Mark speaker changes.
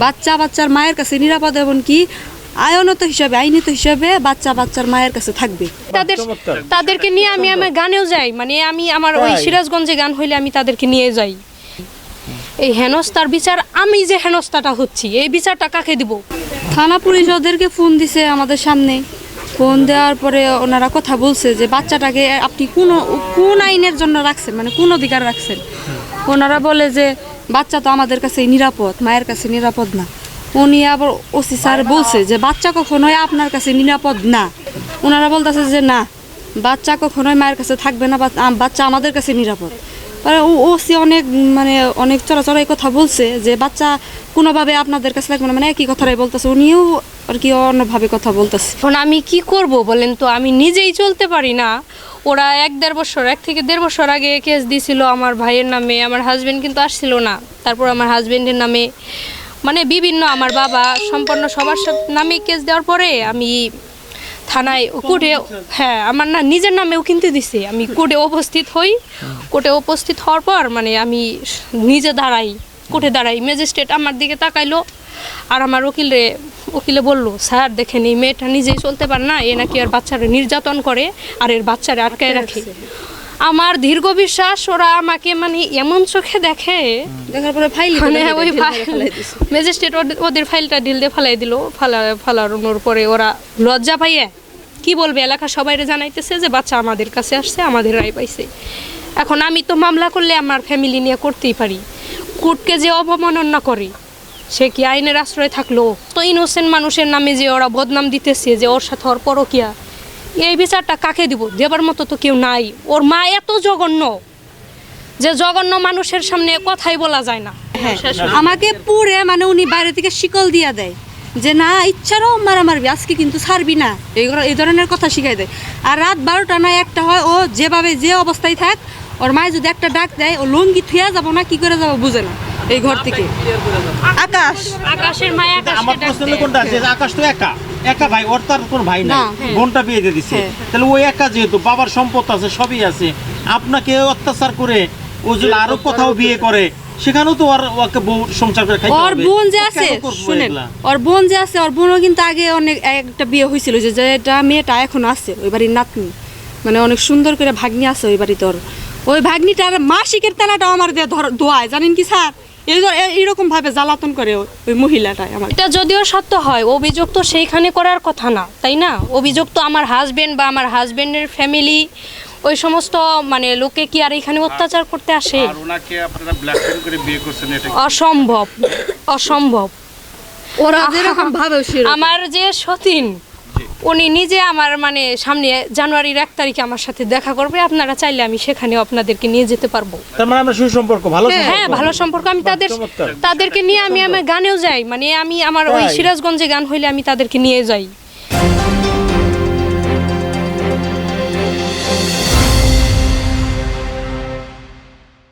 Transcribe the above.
Speaker 1: বাচ্চা বাচ্চার মায়ের কাছে নিরাপদ এবং কি? আয়নত হিসাবে আইনত হিসাবে বাচ্চা বাচ্চার মায়ের কাছে থাকবে।
Speaker 2: তাদের তাদেরকে নিয়ে আমি আমার গানেও যাই। মানে আমি আমার ওই সিরাজগঞ্জে গান হইলে আমি তাদেরকে নিয়ে যাই। এই হেনস্তার বিচার আমি যে হেনস্তাটা হচ্ছি এই বিচারটা কাকে দিব?
Speaker 1: থানা পুলিশ ওদেরকে ফোন দিছে আমাদের সামনে। ফোন দেওয়ার পরে ওনারা কথা বলছে যে বাচ্চাটাকে আপনি কোন কোন আইনের জন্য রাখছেন? মানে কোন অধিকার রাখছেন? ওনারা বলে যে বাচ্চা তো আমাদের কাছে নিরাপদ মায়ের কাছে নিরাপদ না। উনি আবার ওসি স্যার বলছে যে বাচ্চা কখনোই আপনার কাছে নিরাপদ না। ওনারা বলতেছে যে না বাচ্চা কখনোই মায়ের কাছে থাকবে না বাচ্চা আমাদের কাছে নিরাপদ। ওসি অনেক মানে অনেক চড়াচড়াই কথা বলছে যে বাচ্চা কোনোভাবে আপনাদের কাছে লাগবে না। মানে একই কথাটাই বলতেছে। উনিও আর কি অন্যভাবে কথা বলতেছে।
Speaker 2: এখন আমি কি করব বলেন তো? আমি নিজেই চলতে পারি না। ওরা এক দেড় বছর এক থেকে দেড় বছর আগে কেস দিছিল আমার ভাইয়ের নামে আমার হাজব্যান্ড কিন্তু আসছিল না। তারপর আমার হাজব্যান্ডের নামে মানে বিভিন্ন আমার বাবা সম্পন্ন সবার সাথে নামে কেস দেওয়ার পরে আমি থানায় কোর্টে হ্যাঁ আমার না নিজের নামেও কিনতে দিছে। আমি কোর্টে উপস্থিত হই। কোর্টে উপস্থিত হওয়ার পর মানে আমি নিজে দাঁড়াই কোর্টে দাঁড়াই। ম্যাজিস্ট্রেট আমার দিকে তাকাইলো। আর আমার উকিলে উকিলে বলল স্যার দেখেন এই মেয়েটা নিজেই চলতে পারে না এ নাকি আর বাচ্চারা নির্যাতন করে আর এর বাচ্চারা আটকায় রাখে। আমার দীর্ঘ বিশ্বাস ওরা আমাকে মানে এমন চোখে দেখে
Speaker 1: দেখার পরে ফাইল
Speaker 2: মানে ওই ম্যাজিস্ট্রেট ওদের ফাইলটা ঢিল দিয়ে ফালাই দিল ফালা ফালানোর পরে ওরা লজ্জা পাইয়ে কি বলবে এলাকা সবাই জানাইতেছে যে বাচ্চা আমাদের কাছে আসছে আমাদের রায় পাইছে। এখন আমি তো মামলা করলে আমার ফ্যামিলি নিয়ে করতেই পারি। কোর্টকে যে অবমাননা করে সে কি আইনের আশ্রয় থাকল? তো ইনোসেন্ট মানুষের নামে যে ওরা বদনাম দিতেছে যে ওর সাথে ওর পরকিয়া এই বিচারটা কাকে দিব? দেবার মতো তো কেউ নাই। ওর মা এত জঘন্য যে জঘন্য মানুষের সামনে কথাই বলা যায় না।
Speaker 1: হ্যাঁ। আমাকে পুরে মানে উনি বাইরে থেকে শিকল দিয়া দেয় যে না ইচ্ছারও মারা মারবি আজকে কিন্তু ছাড়বি না। এই এই ধরনের কথা শিখাই দেয়। আর রাত বারোটা না একটা হয় ও যেভাবে যে অবস্থায় থাক ওর মায়ে যদি একটা ডাক দেয় ও লুঙ্গি থুয়া যাব না কি করে যাব বুঝে না। এই ঘর থেকে। আকাশ।
Speaker 2: আকাশের মায়া
Speaker 3: আমার প্রশ্ন কোনটা যে আকাশ তো একা। একা ভাই ওর তার কোনো ভাই নাই।
Speaker 1: না,
Speaker 2: হ্যাঁ।
Speaker 3: বোনটা বিয়ে দিয়ে দিছে।
Speaker 1: হ্যাঁ।
Speaker 3: তাহলে ওই একা যেহেতু বাবার সম্পদ আছে সবই আছে। আপনাকে অত্যাচার করে ও যদি আরও কোথাও বিয়ে করে সেখানেও তো ওর ওকে বউ সংসার করে খাইতে
Speaker 1: ওর বোন যে আছে শুনেন ওর বোন যে আছে ওর বোনও কিন্তু আগে অনেক একটা বিয়ে হয়েছিল যে যেটা মেয়েটা এখন আছে ওই বাড়ির নাতনি। মানে অনেক সুন্দর করে ভাগ্নি আছে ওই বাড়িতে ওর। ওই ভাগ্নিটার মাসিকের টানাটাও আমার দিয়ে ধর দোয়ায়। জানেন কি স্যার? এই ধর- এ- এইরকম ভাবে জ্বালাতন করে ওই- ওই মহিলাটাই আমার।
Speaker 2: এটা যদিও সত্য হয় অভিযোগ তো সেইখানে করার কথা না তাই না? অভিযোগ তো আমার হাজবেন্ড বা আমার হাজবেন্ডের ফ্যামিলি ওই সমস্ত মানে লোকে কি আর এখানে অত্যাচার করতে আসে?
Speaker 4: আর ওনাকে আপনারা ব্ল্যাকমেল করে বিয়ে করছেন এটা কি?
Speaker 2: অসম্ভব অসম্ভব।
Speaker 1: ওরা যেরকম ভাবে
Speaker 2: আমার যে সতীন উনি নিজে আমার মানে সামনে জানুয়ারির এক তারিখে আমার সাথে দেখা করবে আপনারা চাইলে আমি সেখানে আপনাদেরকে নিয়ে যেতে পারব।
Speaker 3: তার মানে আমরা সুসম্পর্ক ভালো
Speaker 2: হ্যাঁ ভালো সম্পর্ক আমি তাদের তাদেরকে নিয়ে আমি আমার গানেও যাই মানে আমি আমার ওই সিরাজগঞ্জে গান হইলে আমি তাদেরকে নিয়ে যাই।